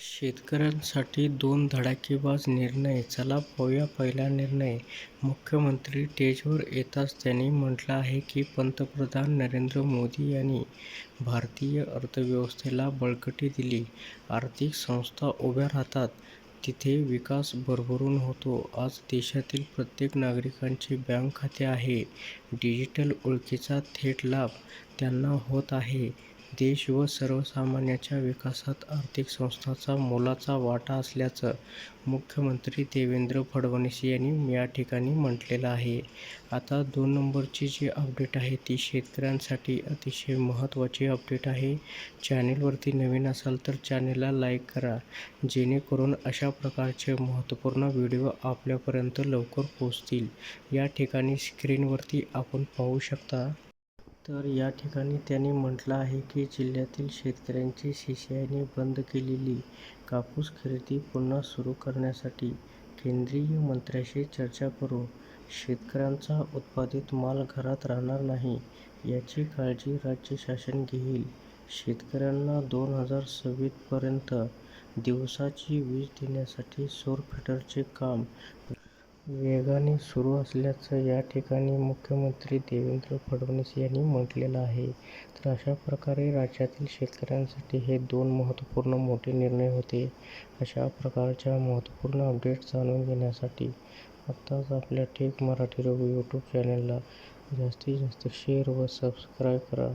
शेतकऱ्यांसाठी दोन धडाकेबाज निर्णय चला पाहूया पहिला निर्णय मुख्यमंत्री स्टेजवर येताच त्यांनी म्हटलं आहे की पंतप्रधान नरेंद्र मोदी यांनी भारतीय अर्थव्यवस्थेला बळकटी दिली. आर्थिक संस्था उभ्या राहतात तिथे विकास भरभरून होतो. आज देशातील प्रत्येक नागरिकाचे बँक खाते आहे. डिजिटल ओळखीचा थेट लाभ त्यांना होत आहे. देश व सर्वसामान्यांच्या विकासात आर्थिक संस्थांचा मोलाचा वाटा असल्याचं मुख्यमंत्री देवेंद्र फडणवीस यांनी या ठिकाणी म्हटलेलं आहे. आता दोन नंबरची जी अपडेट आहे ती शेतकऱ्यांसाठी अतिशय महत्त्वाची अपडेट आहे. चॅनेलवरती नवीन असाल तर चॅनेलला लाईक करा जेणेकरून अशा प्रकारचे महत्त्वपूर्ण व्हिडिओ आपल्यापर्यंत लवकर पोहोचतील. या ठिकाणी स्क्रीनवरती आपण पाहू शकता. तर या ठिकाणी त्यांनी म्हटलं आहे की जिल्ह्यातील शेतकऱ्यांची सीसीआयने बंद केलेली कापूस खरेदी पुन्हा सुरू करण्यासाठी केंद्रीय मंत्र्याशी चर्चा करू. शेतकऱ्यांचा उत्पादित माल घरात राहणार नाही याची काळजी राज्य शासन घेईल. शेतकऱ्यांना दोन हजार सव्वीसपर्यंत दिवसाची वीज देण्यासाठी सौर फिटरचे काम वेगाने सुरू असल्याचं या ठिकाणी मुख्यमंत्री देवेंद्र फडणवीस यांनी म्हटलेलं आहे. तर अशा प्रकारे राज्यातील शेतकऱ्यांसाठी हे दोन महत्त्वपूर्ण मोठे निर्णय होते. अशा प्रकारच्या महत्त्वपूर्ण अपडेट्स जाणून घेण्यासाठी आत्ताच आपल्या टेक मराठी रघु यूट्यूब चॅनलला जास्तीत जास्त शेअर व सबस्क्राईब करा.